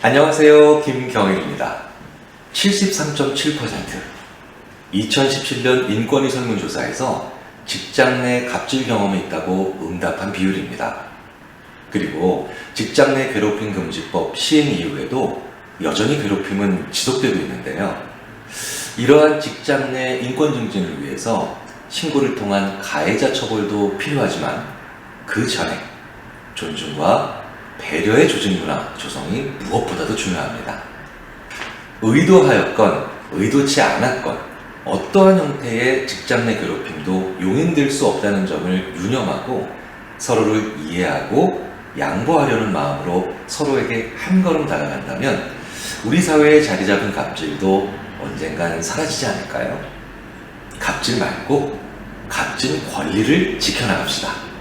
안녕하세요. 김경일입니다. 73.7% 2017년 인권위 설문조사에서 직장 내 갑질 경험이 있다고 응답한 비율입니다. 그리고 직장 내 괴롭힘 금지법 시행 이후에도 여전히 괴롭힘은 지속되고 있는데요. 이러한 직장 내 인권 증진을 위해서 신고를 통한 가해자 처벌도 필요하지만 그 전에 존중과 배려의 조직 문화 조성이 무엇보다도 중요합니다. 의도하였건 의도치 않았건 어떠한 형태의 직장 내 괴롭힘도 용인될 수 없다는 점을 유념하고 서로를 이해하고 양보하려는 마음으로 서로에게 한 걸음 다가간다면 우리 사회에 자리 잡은 갑질도 언젠간 사라지지 않을까요? 갑질 말고 값진 권리를 지켜나갑시다.